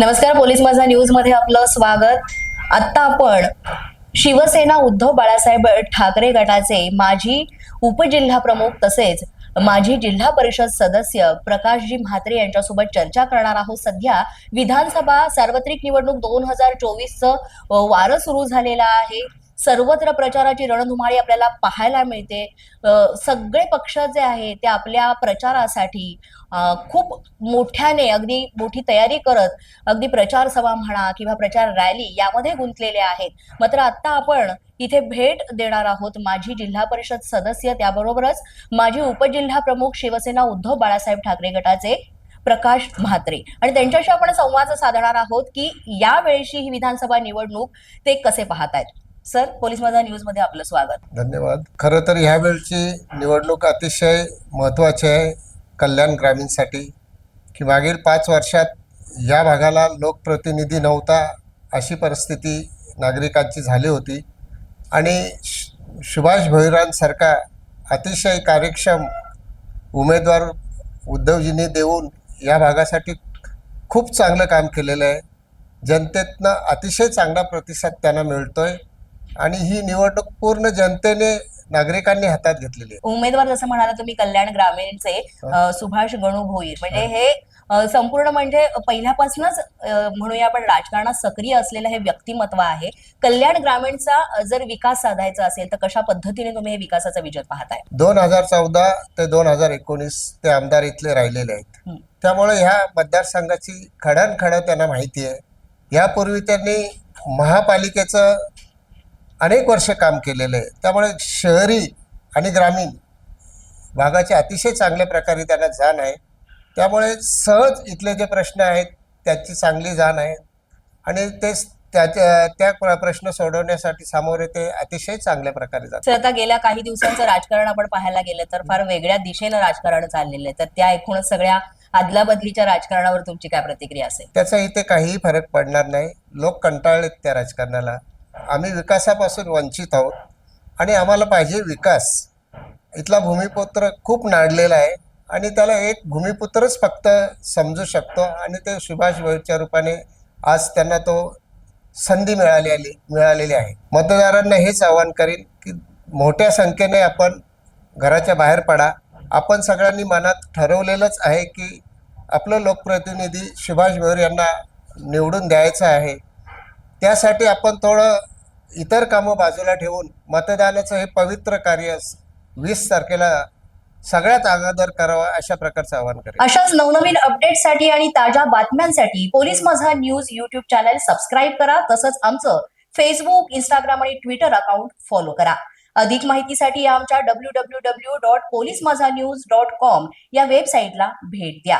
नमस्कार पोलीस माझा न्यूजमध्ये आपलं स्वागत. आता आपण शिवसेना उद्धव बाळासाहेब ठाकरे गटाचे माजी उपजिल्हा प्रमुख तसेच माजी जिल्हा परिषद सदस्य प्रकाशजी म्हात्रे यांच्यासोबत चर्चा करणार आहोत. सध्या विधानसभा सार्वत्रिक निवडणूक दोन हजार चोवीसचं वारं सुरू झालेलं आहे. सर्वत्र प्रचाराची रणधुमाळी आपल्याला पाहायला मिळते. सगळे पक्ष जे आहे ते आपल्या प्रचारासाठी खूप मोठ्याने अगदी मोठी तयारी करत अगदी प्रचार सभा म्हणा किंवा प्रचार रॅली यामध्ये गुंतलेले आहेत. मात्र आता आपण इथे भेट देणार आहोत माजी जिल्हा परिषद सदस्य त्याबरोबरच माजी उपजिल्हा प्रमुख शिवसेना उद्धव बाळासाहेब ठाकरे गटाचे प्रकाश म्हात्रे. आणि त्यांच्याशी आपण संवाद साधणार आहोत की यावेळीची ही विधानसभा निवडणूक ते कसे पाहतायत? सर पोलीस माझा न्यूजमध्ये आपलं स्वागत. धन्यवाद. खरं तर ह्यावेळची निवडणूक अतिशय महत्त्वाची आहे कल्याण ग्रामीणसाठी. की मागील पाच वर्षात या भागाला लोकप्रतिनिधी नव्हता अशी परिस्थिती नागरिकांची झाली होती. आणि सुभाष भोईरांसारखा अतिशय कार्यक्षम उमेदवार उद्धवजींनी देऊन या भागासाठी खूप चांगलं काम केलेलं आहे. जनतेतनं अतिशय चांगला प्रतिसाद त्यांना मिळतो आहे आणि ही निवडणूक पूर्ण जनतेने नागरिकांनी हातात घेतलेली आहे. उमेदवार जसं म्हणाला तुम्ही कल्याण ग्रामीणचे अ, सुभाष गणू भोईर म्हणजे हे. अ, संपूर्ण म्हणजे पहिल्यापासूनच अ, म्हणूया आपण राजकारणात सक्रिय असलेलं हे व्यक्तिमत्व आहे. कल्याण ग्रामीणचा अ, जर विकास साधायचा असेल तर कशा पद्धतीने तुम्ही हे विकासाचा विजय पाहताय? दोन हजार चौदा ते दोन हजार एकोणीस ते आमदार इथले राहिलेले आहेत. हं. त्यामुळे ह्या मतदारसंघाची खडानखडं त्यांना माहिती आहे. यापूर्वी त्यांनी महापालिकेचं अनेक वर्ष काम केलेलं आहे. त्यामुळे शहरी आणि ग्रामीण भागाचे अतिशय चांगल्या प्रकारे त्यांना जाण आहे. त्यामुळे सहज इथले जे प्रश्न आहेत त्याची चांगली जाण आहे. आणि ते त्या प्र- प्रश्न सोडवण्यासाठी सामोरे ते अतिशय चांगल्या प्रकारे जातात. आता गेल्या काही दिवसांचं राजकारण आपण पाहायला गेलं तर फार वेगळ्या दिशेनं राजकारण चाललेलं आहे. तर त्या एकूणच सगळ्या आदलाबदलीच्या राजकारणावर तुमची काय प्रतिक्रिया असेल? त्याचा इथे काहीही फरक पडणार नाही. लोक कंटाळलेत त्या राजकारणाला. आम्ही विकासापासून वंचित आहोत आणि आम्हाला पाहिजे विकास. इथला भूमिपुत्र खूप नाडलेला आहे आणि त्याला एक भूमिपुत्रच फक्त समजू शकतो आणि ते सुभाष भोईरच्या रूपाने आज त्यांना तो संधी मिळालेली मिळालेली आहे. मतदारांना हेच आवाहन करीन की मोठ्या संख्येने आपण घराच्या बाहेर पडा. आपण सगळ्यांनी मनात ठरवलेलंच आहे की आपलं लोकप्रतिनिधी सुभाष भोईर यांना निवडून द्यायचं आहे. त्यासाठी आपण थोडं इतर कामं बाजूला ठेवून मतदानाचं हे पवित्र कार्य वीस तारखेला सगळ्यात अगोदर करावा अशा प्रकारचं आवाहन करेल अशाच नवनवीन अपडेटसाठी आणि ताज्या बातम्यांसाठी police Majha news YouTube channel subscribe करा तसंच आमचं फेसबुक इंस्टाग्राम आणि ट्विटर अकाउंट फॉलो करा. अधिक माहितीसाठी आमच्या W W W dot police Majha news dot com या वेबसाईटला भेट द्या.